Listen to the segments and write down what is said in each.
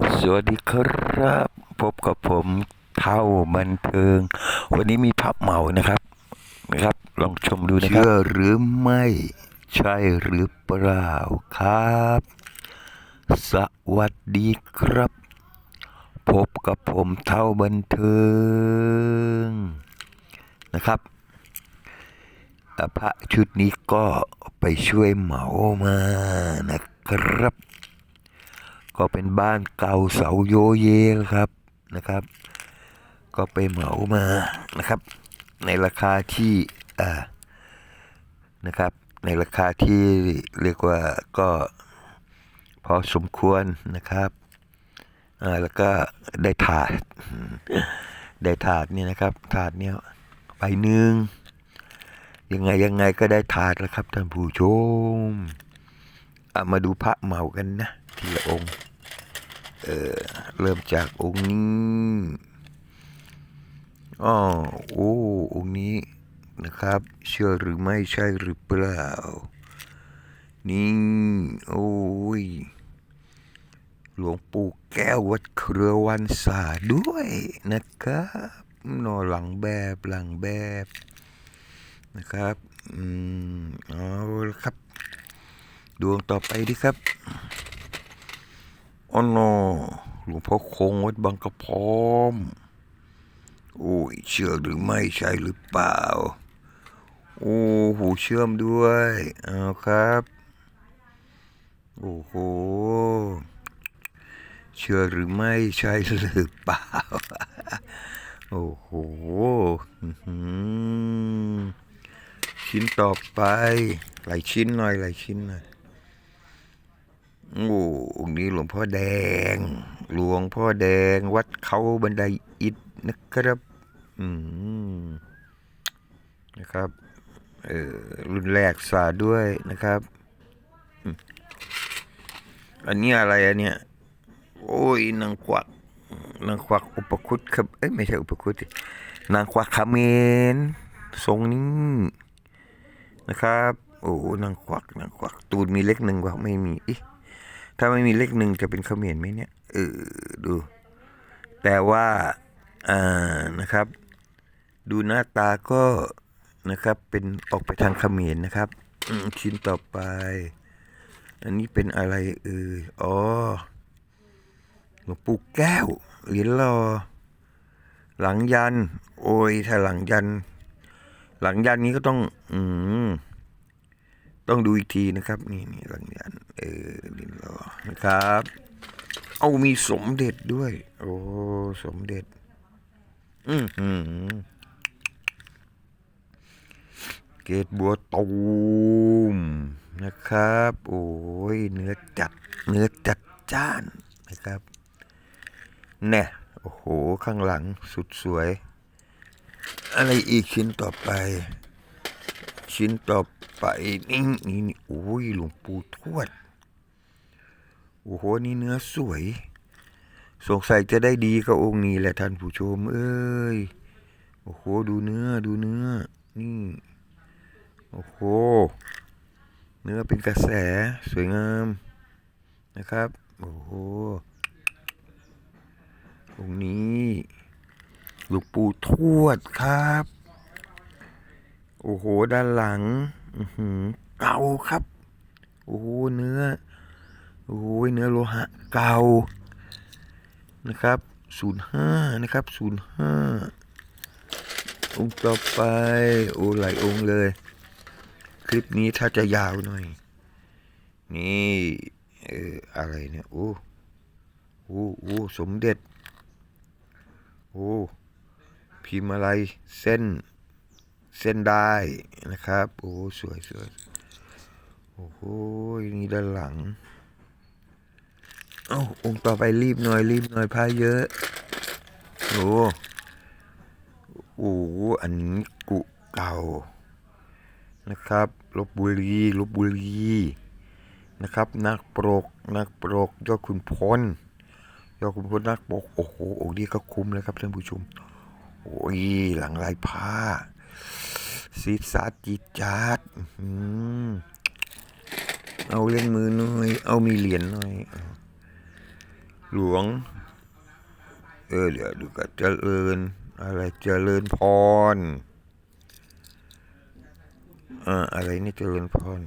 สวัสดีครับ พบกับผมเท่าบันเทิง วันนี้มีพับเหมานะครับนะครับ ลองชมดูนะครับเชื่อหรือไม่ใช่หรือเปล่าครับ สวัสดีครับ พบกับผมเท่าบันเทิงนะครับพระชุดนี้ก็ไปช่วยเหมามานะครับ ก็เป็นบ้านเก่าเสาโยเยครับนะครับ ก็ไปเหมามานะครับ ในราคาที่อ่านะครับ ในราคาที่เรียกว่าก็พอสมควรนะครับอ่าแล้วก็ได้ถาดได้ถาดเนี่ยนะครับ ถาดเนี่ยไปหนึ่งยังไงยังไงก็ได้ถาดแล้วครับท่านผู้ชมมาดูพระเหมากันนะทีละองค์ เออเริ่มจากองค์นี้อ๋อโอ้องค์นี้นะครับ เชื่อหรือไม่ใช่หรือเปล่า นี่ โอ้ย หลวงปู่แก้ววัดเครือวันศาด้วยนะครับนอหลังแบบหลังแบบนะครับ อืม เอาละครับ ดวงต่อไปดีครับ อ๋อนอหลวงพ่อคงวัดบางกระพร้อม โอ้ย เชื่อหรือไม่ใช่หรือเปล่า โอ้หูเชื่อมด้วยเอาครับ โอ้โห เชื่อหรือไม่ใช่หรือเปล่า โอ้โหชิ้นต่อไป หลายชิ้นหน่อยหลายชิ้นหน่อย โอ้องค์นี้หลวงพ่อแดง หลวงพ่อแดง วัดเขาบันไดอิฐนะครับ อืมนะครับ เออรุ่นแรกสาด้วยนะครับ อันนี้อะไรอันเนี้ย โอ้ยนางควักนางควักอุปคุตครับ เอ้ยไม่ใช่อุปคุตนางควักเขมรทรงนี้นะครับ โอ้นางควักนางควัก ตูดมีเล็กหนึ่งว่าไม่มีอิ ถ้าไม่มีเลขหนึ่งจะเป็นเขมรไหมเนี่ยเออดู แต่ว่าอ่านะครับ ดูหน้าตาก็นะครับ เป็นออกไปทางเขมรนะครับชิ้นต่อไป อันนี้เป็นอะไรเอออ๋อหลวงปู่แก้วเหรียญรอ หลังยัน โอ้ยถ้าหลังยัน หลังยันนี้ก็ต้อง อืมต้องดูอีกทีนะครับ นี่นี่หลังยัน เออ ครับ เอามีสมเด็จด้วย โอ้ สมเด็จ อืมอืมเกตบัวตูมนะครับ โอ้ย เนื้อจัด เนื้อจัดจ้านนะครับแน่โอ้โห ข้างหลังสุดสวย อะไรอีกชิ้นต่อไป ชิ้นต่อไปนี่นี่โอ้ย หลวงปู่ทวด โอ้โห นี่เนื้อสวย สงสัยจะได้ดีกับองค์นี้แหละท่านผู้ชม เอ้ย โอ้โห ดูเนื้อ ดูเนื้อ นี่ โอ้โห เนื้อเป็นกระแส สวยงามนะครับ โอ้โห องค์นี้หลวงปู่ทวดครับ โอ้โห ด้านหลัง อือหือเก่าครับ โอ้โห เนื้อ โอ้โหเนื้อโลหะเก่านะครับศูนย์ห้านะครับศูนย์ห้าองค์ต่อไปโอ้หลายองค์เลย คลิปนี้ถ้าจะยาวหน่อย นี่เอออะไรเนี่ยโอ้โอ้โอ้สมเด็จ โอ้พิมพ์อะไรเส้นเส้นได้นะครับ โอ้สวยสวยโอ้โหนี่ด้านหลัง เอ้าองค์ต่อไปรีบหน่อยรีบหน่อยพาเยอะโอ้โอ้อันนี้กุเก่านะครับลบบุรีลบบุรีนะครับ นักปรกนักปรกยอดขุนพลยอดขุนพลนักปรกโอ้โหองค์นี้ก็คุ้มเลยครับท่านผู้ชมโอ้ยหลังลายผ้าซีดสาดจีจาดอื้อหือเอาเล่นมือหน่อย เอามีเหรียญหน่อย หลวง เออเดี๋ยวดูกันเจริญอะไรเจริญพรอ่าอะไรนี่เจริญพร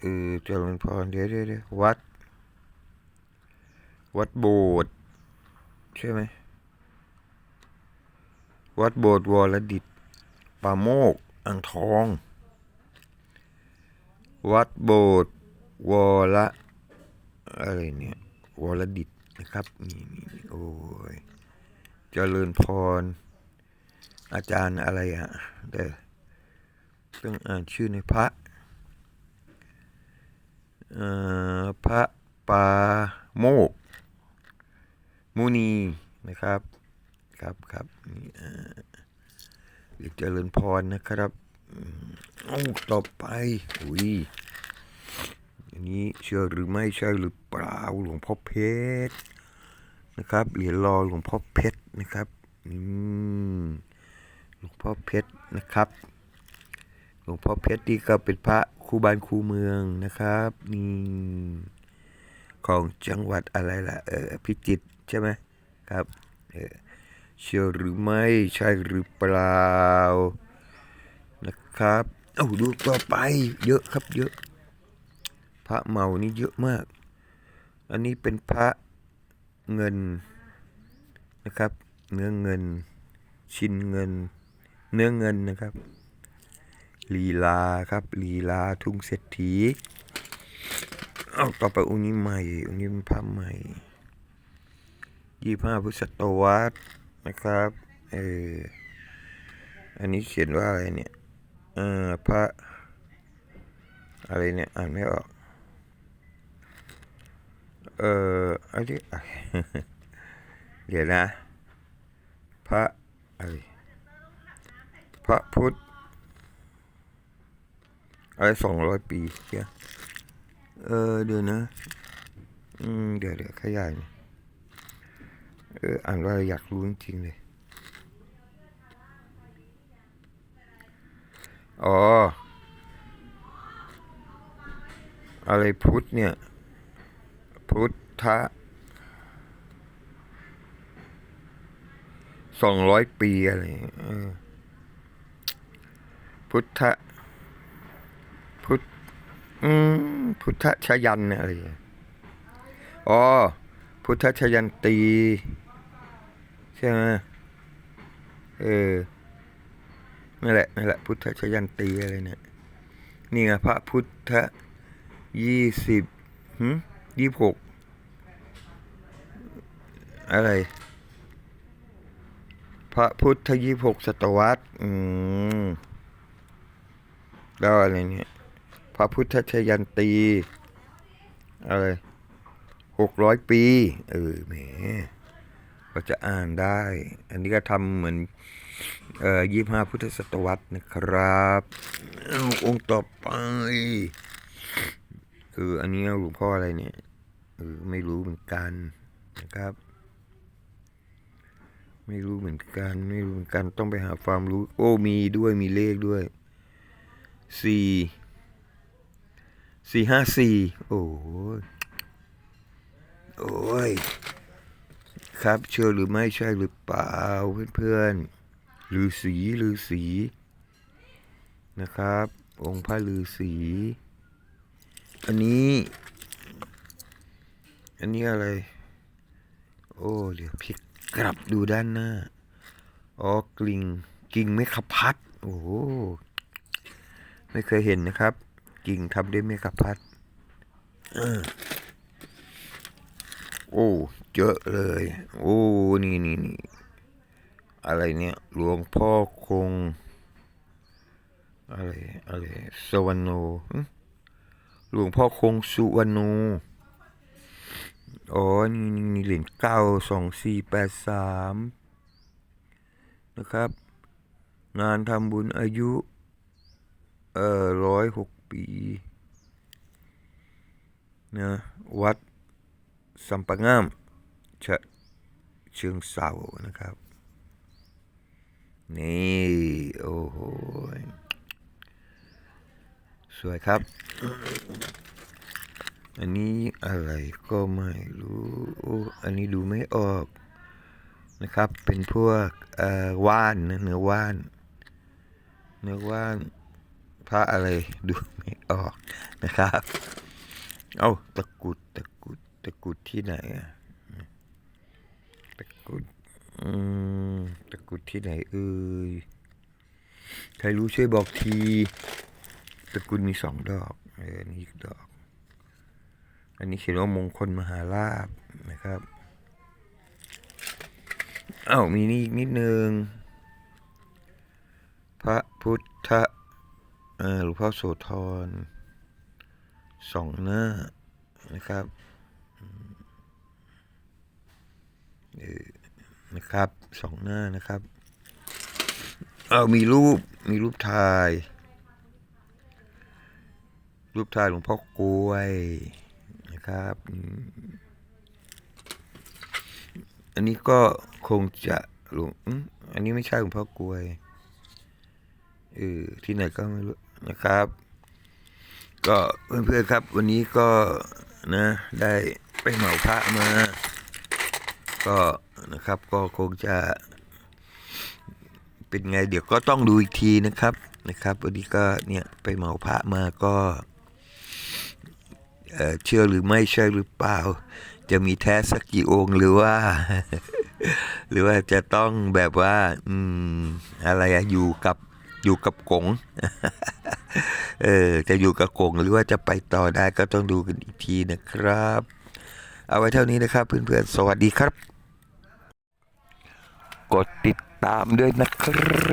เออเจริญพรเดี๋ยวเดี๋ยวเดี๋ยววัด วัดโบสถ์ใช่ไหมวัดโบสถ์วรดิตป่าโมกอ่างทอง วัดโบสถ์วร อะไรเนี่ยวรดิตนะครับ นี่นี่โอ้ยเจริญพร อาจารย์อะไรอะเด้อต้องอ่านชื่อในพระเอ่อพระปาโมกมุนีนะครับ ครับครับนี่อ่าเด็กเจริญพรนะครับอืมเอ้าต่อไป อุ้ย นนี้เชื่อหรือไม่ใช่หรือเปล่าหลวงพ่อเพชรนะครับเหรียญรอหลวงพ่อเพชรนะครับอืมหลวงพ่อเพชรนะครับ หลวงพ่อเพชรนี่ก็เป็นพระครูบานครูเมืองนะครับนี่ของจังหวัดอะไรล่ะเออพิจิตรใช่ไหมครับเออเชื่อหรือไม่ใช่หรือเปล่านะครับ เอ้าดูต่อไปเยอะครับเยอะ พระเมานี่เยอะมาก อันนี้เป็นพระเงินนะครับ เนื้อเงิน ชิ้นเงิน เนื้อเงินนะครับลีลาครับลีลาทุ่งเศรษฐีเอาต่อไปองค์นี้ใหม่องค์นี้เป็นพระใหม่ยี่ห้าพุทธศตวรรษนะครับเอออันนี้เขียนว่าอะไรเนี่ยเออพระอะไรเนี่ยอ่านไม่ออก เอออันนี้เดี๋ยวนะ พระอะไรพระพุทธอะไรสองร้อยปีเชียเออเดี๋ยวนะ อืม เดี๋ยวเดี๋ยวขยายอยเอออ่านว่าอยากรู้จริงเลย อ๋อ อะไรพุทธเนี่ย พุทธะสองร้อยปีอะไรพุทธะพุทธอืมพุทธชยันอะไรอ๋อ พุทธชยันตี ใช่ไหมเออนั่นแหละนั่นแหละ พุทธชยันตีอะไรเนี่ย นี่ไงพระพุทธยี่สิบหืม ยี่สิบหกอะไร พระพุทธยี่สิบหกศตวรรษอืมแล้วอะไรเนี่ย พระพุทธชยันตี อะไรหกร้อยปี เออแหมก็จะอ่านได้ อันนี้ก็ทำเหมือน เอ่อยี่ห้าพุทธศตวรรษนะครับอาองค์ต่อไป คืออันนี้หลวงพ่ออะไรเนี่ยเออไม่รู้เหมือนกันนะครับ ไม่รู้เหมือนกัน ไม่รู้เหมือนกันต้องไปหาความรู้ โอ้มีด้วยมีเลขด้วยสี่สี่ห้าสี่โอ้ยโอ้ยครับเชื่อหรือไม่ใช่หรือเปล่าเพื่อนๆหรือสีหรือสีนะครับ องค์พระฤาษี อันนี้ อันนี้อะไร โอ้ เดี๋ยวพลิกกลับดูด้านหน้า อ๋อ กลิ่งกิ่งเมฆพัด โอ้โห ไม่เคยเห็นนะครับ กิ่งทำด้วยเมฆพัดอโอ้เยอะเลย โอ้ นี่นี่นี่อะไรเนี่ยหลวงพ่อคง อะไร อะไรสวรรณโน หลวงพ่อคงสุวรรณโนอ๋อนี่เหรียญเก้าสองสี่แปดสามนะครับ งานทำบุญอายุ เอ่อร้อยหกปีนะวัดสัมปะงามเชะเชิงเสานะครับ นี่ โอ้โห สวยครับ อันนี้อะไรก็ไม่รู้อันนี้ดูไม่ออกนะครับ เป็นพวกว่านเนื้อว่าน เนื้อว่านพระอะไรดูไม่ออกนะครับ เอาตะกุดตะกุดตะกุดที่ไหนอะตะกุดอืมตะกุดที่ไหนเอ่ยใครรู้ช่วยบอกที ตะกรุดมีสองดอกเอออันนี้อีกดอก อันนี้เขียนว่ามงคลมหาลาบนะครับเอ้ามีนี่อีกนิดนึง พระพุทธเออหลวงพ่อโสธรสองหน้านะครับเออนะครับสองหน้านะครับ เอามีรูปมีรูปถ่าย รูปถ่ายหลวงพ่อกล้วยนะครับ อันนี้ก็คงจะหลวงอันนี้ไม่ใช่หลวงพ่อกล้วยเออที่ไหนก็ไม่รู้นะครับ ก็เพื่อนๆครับ วันนี้ก็นะได้ไปเหมาพระมา ก็นะครับ ก็คงจะ เป็นไงเดี๋ยวก็ต้องดูอีกทีนะครับนะครับ วันนี้ก็เนี่ยไปเหมาพระมาก็ เชื่อหรือไม่เชื่อหรือเปล่า จะมีแท้สักกี่องค์หรือว่า หรือว่าจะต้องแบบว่า อืม อะไรอะอยู่กับอยู่กับกงเออ จะอยู่กับกงหรือว่าจะไปต่อได้ก็ต้องดูกันอีกทีนะครับ เอาไว้เท่านี้นะครับ เพื่อนๆ สวัสดีครับ กดติดตามด้วยนะครับ